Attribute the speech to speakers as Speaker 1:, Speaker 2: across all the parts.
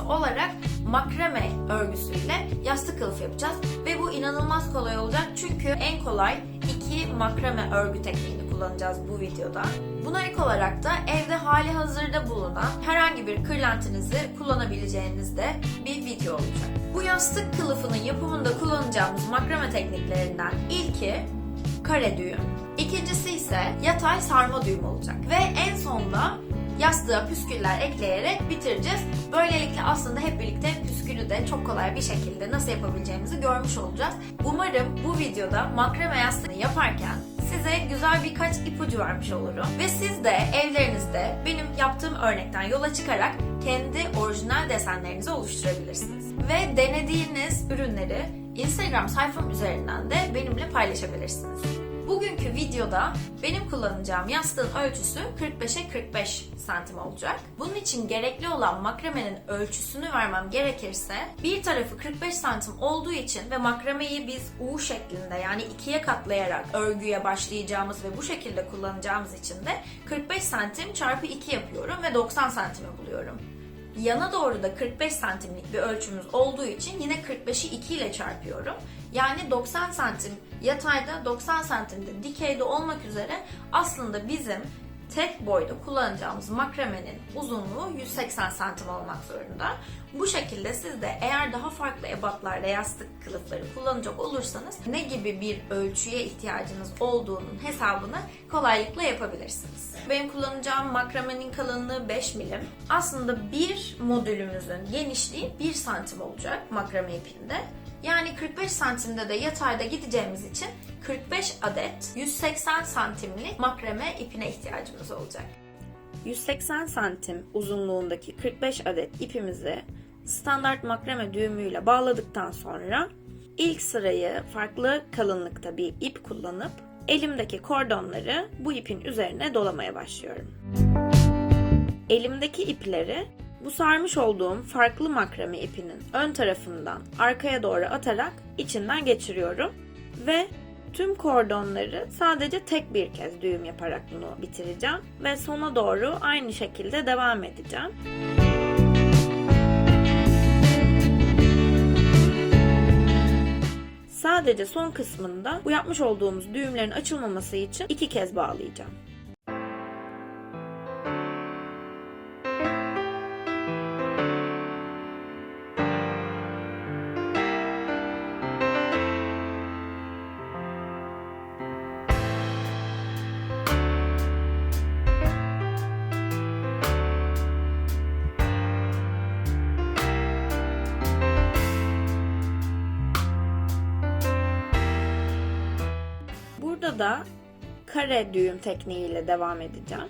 Speaker 1: projesi olarak makrame örgüsüyle yastık kılıfı yapacağız. Ve bu inanılmaz kolay olacak çünkü en kolay iki makrame örgü tekniğini kullanacağız bu videoda. Buna ek olarak da evde hali hazırda bulunan herhangi bir kırlentinizi kullanabileceğiniz de bir video olacak. Bu yastık kılıfının yapımında kullanacağımız makrame tekniklerinden ilki kare düğüm. İkincisi ise yatay sarma düğüm olacak. Ve en sonunda yastığa püsküller ekleyerek bitireceğiz. Böylelikle aslında hep birlikte püskülü de çok kolay bir şekilde nasıl yapabileceğimizi görmüş olacağız. Umarım bu videoda makrame yastığı yaparken size güzel birkaç ipucu vermiş olurum. Ve siz de evlerinizde benim yaptığım örnekten yola çıkarak kendi orijinal desenlerinizi oluşturabilirsiniz. Ve denediğiniz ürünleri Instagram sayfam üzerinden de benimle paylaşabilirsiniz. Bugünkü videoda benim kullanacağım yastığın ölçüsü 45'e 45 santim olacak. Bunun için gerekli olan makramenin ölçüsünü vermem gerekirse bir tarafı 45 santim olduğu için ve makrameyi biz U şeklinde yani ikiye katlayarak örgüye başlayacağımız ve bu şekilde kullanacağımız için de 45 santim çarpı 2 yapıyorum ve 90 santimi buluyorum. Yana doğru da 45 santimlik bir ölçümüz olduğu için yine 45'i 2 ile çarpıyorum. Yani 90 santim yatayda 90 santimde dikeyde olmak üzere aslında bizim tek boyda kullanacağımız makramenin uzunluğu 180 santim olmak zorunda. Bu şekilde siz de eğer daha farklı ebatlarda yastık kılıfları kullanacak olursanız ne gibi bir ölçüye ihtiyacınız olduğunun hesabını kolaylıkla yapabilirsiniz. Benim kullanacağım makramenin kalınlığı 5 milim. Aslında bir modülümüzün genişliği 1 santim olacak makrame ipinde. Yani 45 santimde de yatayda gideceğimiz için 45 adet 180 santimlik makrame ipine ihtiyacımız olacak. 180 santim uzunluğundaki 45 adet ipimizi standart makrame düğümüyle bağladıktan sonra ilk sırayı farklı kalınlıkta bir ip kullanıp elimdeki kordonları bu ipin üzerine dolamaya başlıyorum. Elimdeki ipleri bu sarmış olduğum farklı makrame ipinin ön tarafından arkaya doğru atarak içinden geçiriyorum ve tüm kordonları sadece tek bir kez düğüm yaparak bunu bitireceğim ve sona doğru aynı şekilde devam edeceğim. Sadece son kısmında bu yapmış olduğumuz düğümlerin açılmaması için iki kez bağlayacağım. Da kare düğüm tekniğiyle devam edeceğim.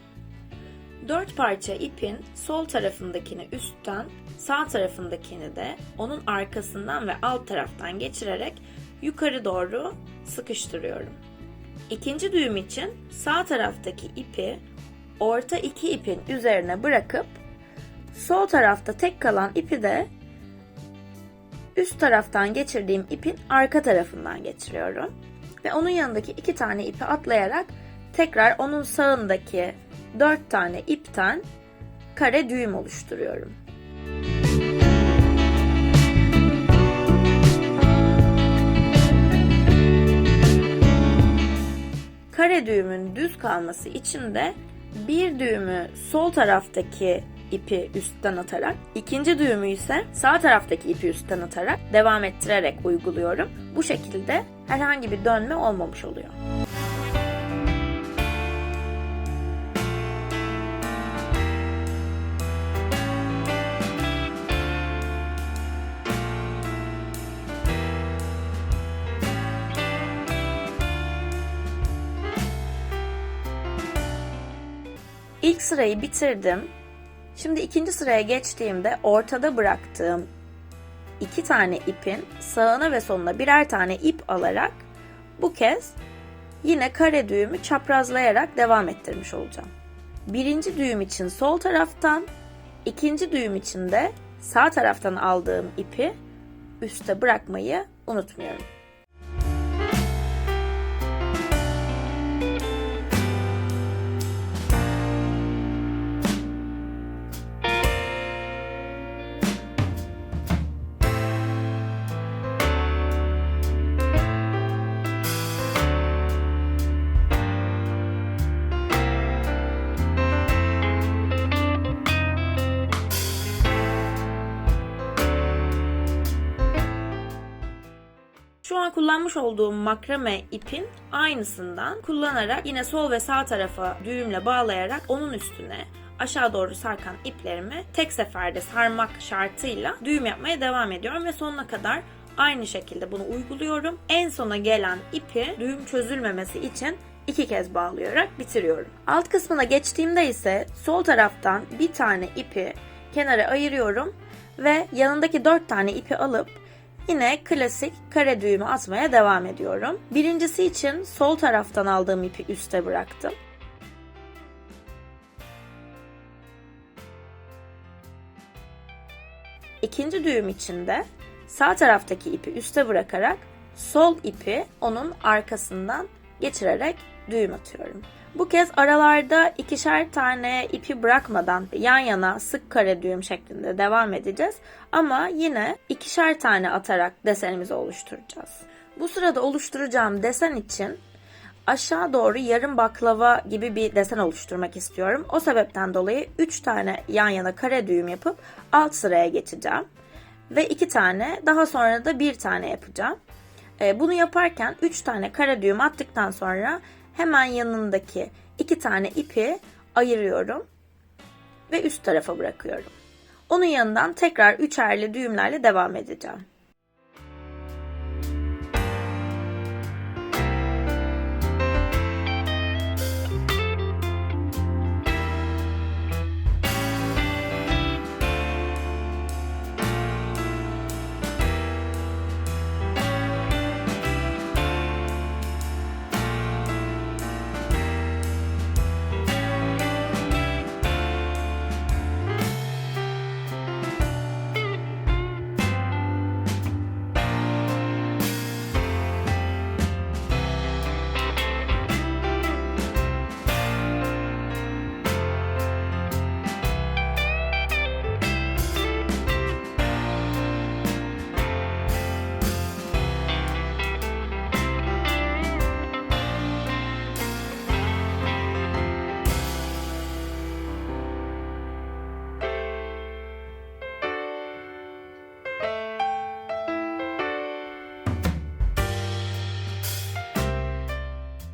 Speaker 1: Dört parça ipin sol tarafındakini üstten, sağ tarafındakini de onun arkasından ve alt taraftan geçirerek yukarı doğru sıkıştırıyorum. İkinci düğüm için sağ taraftaki ipi orta iki ipin üzerine bırakıp sol tarafta tek kalan ipi de üst taraftan geçirdiğim ipin arka tarafından geçiriyorum ve onun yanındaki iki tane ipi atlayarak tekrar onun sağındaki dört tane ipten kare düğüm oluşturuyorum. Kare düğümün düz kalması için de bir düğümü sol taraftaki ipi üstten atarak, ikinci düğümü ise sağ taraftaki ipi üstten atarak devam ettirerek uyguluyorum. Bu şekilde herhangi bir dönme olmamış oluyor. İlk sırayı bitirdim. Şimdi ikinci sıraya geçtiğimde ortada bıraktığım iki tane ipin sağına ve soluna birer tane ip alarak bu kez yine kare düğümü çaprazlayarak devam ettirmiş olacağım. Birinci düğüm için sol taraftan, ikinci düğüm için de sağ taraftan aldığım ipi üste bırakmayı unutmuyorum. Kullanmış olduğum makrame ipin aynısından kullanarak yine sol ve sağ tarafa düğümle bağlayarak onun üstüne aşağı doğru sarkan iplerimi tek seferde sarmak şartıyla düğüm yapmaya devam ediyorum ve sonuna kadar aynı şekilde bunu uyguluyorum. En sona gelen ipi düğüm çözülmemesi için iki kez bağlayarak bitiriyorum. Alt kısmına geçtiğimde ise sol taraftan bir tane ipi kenara ayırıyorum ve yanındaki dört tane ipi alıp yine klasik kare düğümü atmaya devam ediyorum. Birincisi için sol taraftan aldığım ipi üste bıraktım. İkinci düğüm için de sağ taraftaki ipi üste bırakarak sol ipi onun arkasından geçirerek düğüm atıyorum. Bu kez aralarda ikişer tane ipi bırakmadan yan yana sık kare düğüm şeklinde devam edeceğiz. Ama yine ikişer tane atarak desenimizi oluşturacağız. Bu sırada oluşturacağım desen için aşağı doğru yarım baklava gibi bir desen oluşturmak istiyorum. O sebepten dolayı 3 tane yan yana kare düğüm yapıp alt sıraya geçeceğim. Ve 2 tane daha sonra da 1 tane yapacağım. Ee, bunu yaparken 3 tane kare düğüm attıktan sonra hemen yanındaki 2 tane ipi ayırıyorum ve üst tarafa bırakıyorum. Onun yanından tekrar üçerli düğümlerle devam edeceğim.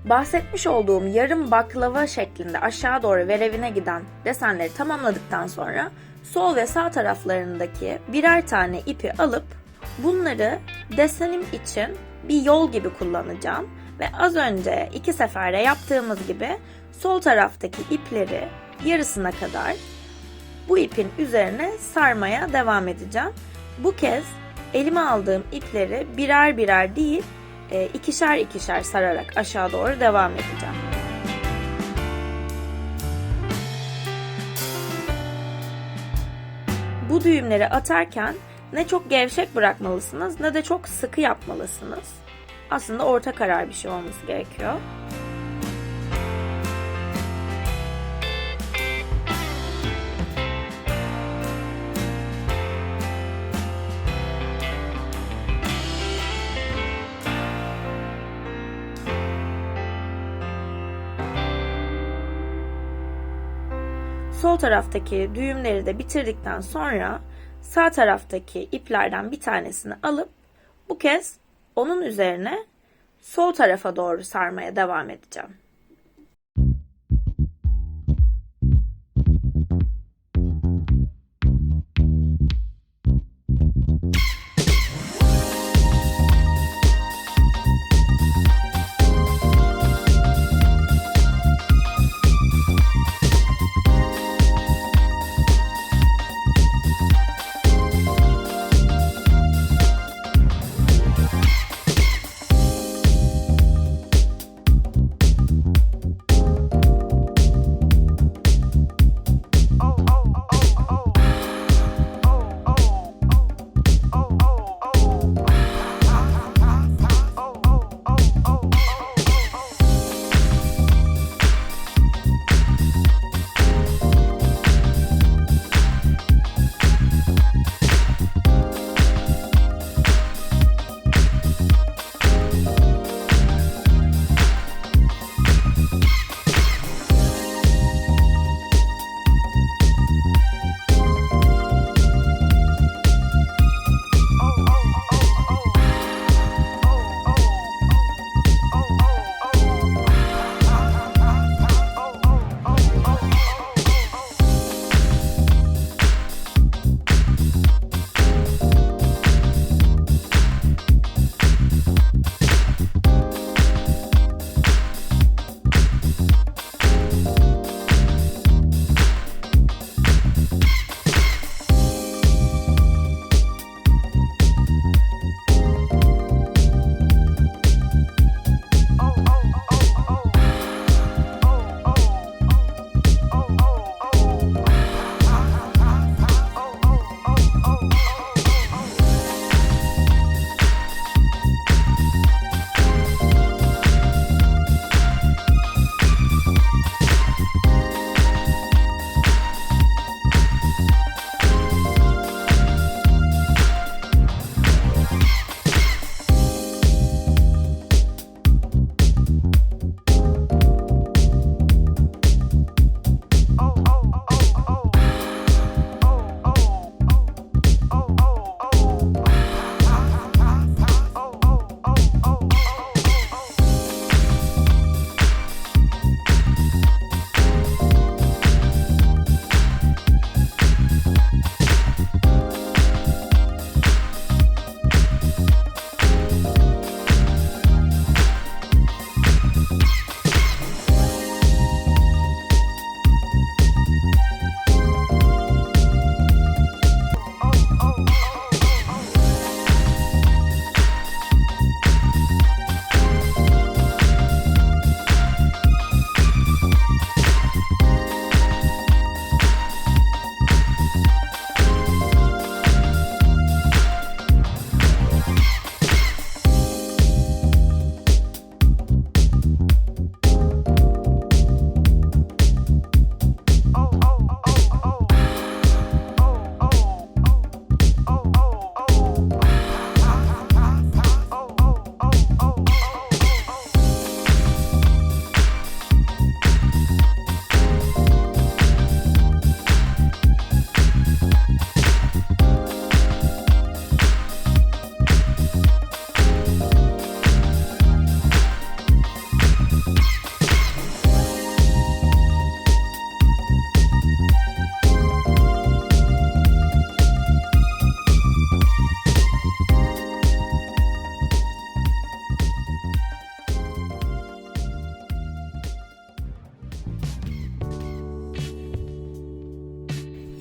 Speaker 1: Bahsetmiş olduğum yarım baklava şeklinde aşağı doğru verevine giden desenleri tamamladıktan sonra sol ve sağ taraflarındaki birer tane ipi alıp bunları desenim için bir yol gibi kullanacağım. Ve az önce iki seferde yaptığımız gibi sol taraftaki ipleri yarısına kadar bu ipin üzerine sarmaya devam edeceğim. Bu kez elime aldığım ipleri birer birer değil e, ikişer ikişer sararak aşağı doğru devam edeceğim. Bu düğümleri atarken ne çok gevşek bırakmalısınız ne de çok sıkı yapmalısınız. Aslında orta karar bir şey olması gerekiyor. Sol taraftaki düğümleri de bitirdikten sonra sağ taraftaki iplerden bir tanesini alıp bu kez onun üzerine sol tarafa doğru sarmaya devam edeceğim.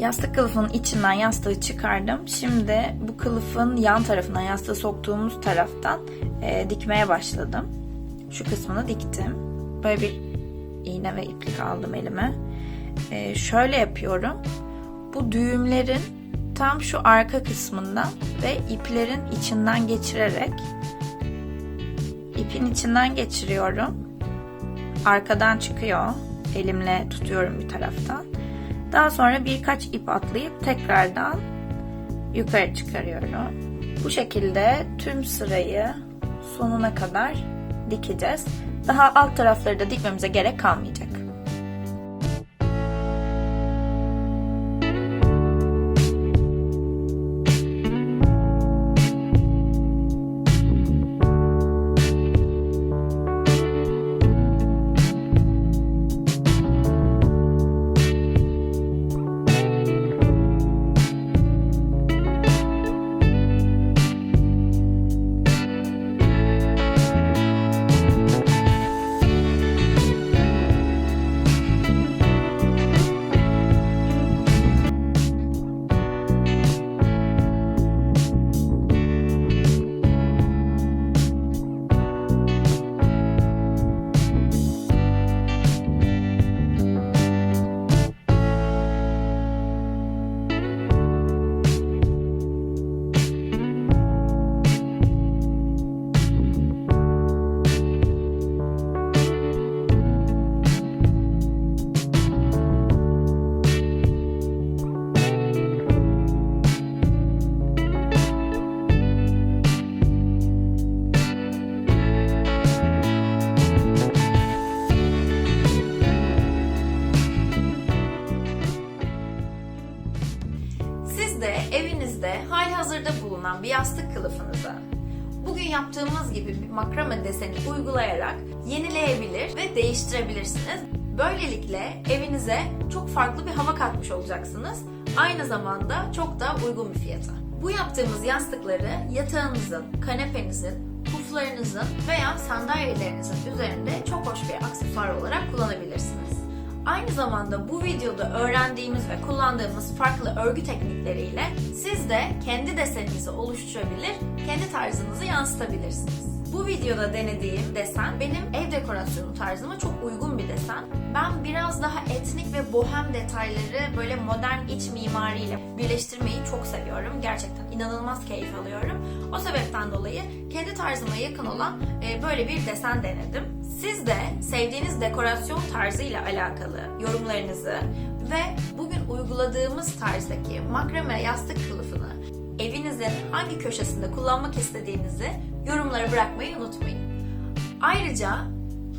Speaker 1: Yastık kılıfının içinden yastığı çıkardım. Şimdi bu kılıfın yan tarafından, yastığı soktuğumuz taraftan e, dikmeye başladım. Şu kısmını diktim. Böyle bir iğne ve iplik aldım elime. E, şöyle yapıyorum. Bu düğümlerin tam şu arka kısmından ve iplerin içinden geçirerek ipin içinden geçiriyorum. Arkadan çıkıyor. Elimle tutuyorum bir taraftan. Daha sonra birkaç ip atlayıp tekrardan yukarı çıkarıyorum. Bu şekilde tüm sırayı sonuna kadar dikeceğiz. Daha alt tarafları da dikmemize gerek kalmayacak. Yaptığımız gibi bir makrame deseni uygulayarak yenileyebilir ve değiştirebilirsiniz. Böylelikle evinize çok farklı bir hava katmış olacaksınız. Aynı zamanda çok da uygun bir fiyata. Bu yaptığımız yastıkları yatağınızın, kanepenizin, puflarınızın veya sandalyelerinizin üzerinde çok hoş bir aksesuar olarak kullanabilirsiniz. Aynı zamanda bu videoda öğrendiğimiz ve kullandığımız farklı örgü teknikleriyle siz de kendi deseninizi oluşturabilir, kendi tarzınızı yansıtabilirsiniz. Bu videoda denediğim desen benim ev dekorasyonu tarzıma çok uygun bir desen. Ben biraz daha etnik ve bohem detayları böyle modern iç mimariyle birleştirmeyi çok seviyorum. Gerçekten inanılmaz keyif alıyorum. O sebepten dolayı kendi tarzıma yakın olan e, böyle bir desen denedim. Siz de sevdiğiniz dekorasyon tarzıyla alakalı yorumlarınızı ve bugün uyguladığımız tarzdaki makrame yastık kılıfını evinizin hangi köşesinde kullanmak istediğinizi yorumlara bırakmayı unutmayın. Ayrıca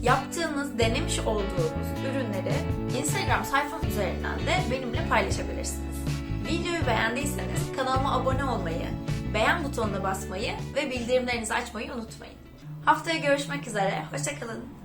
Speaker 1: yaptığınız, denemiş olduğunuz ürünleri Instagram sayfam üzerinden de benimle paylaşabilirsiniz. Videoyu beğendiyseniz kanalıma abone olmayı, beğen butonuna basmayı ve bildirimlerinizi açmayı unutmayın. Haftaya görüşmek üzere, hoşçakalın.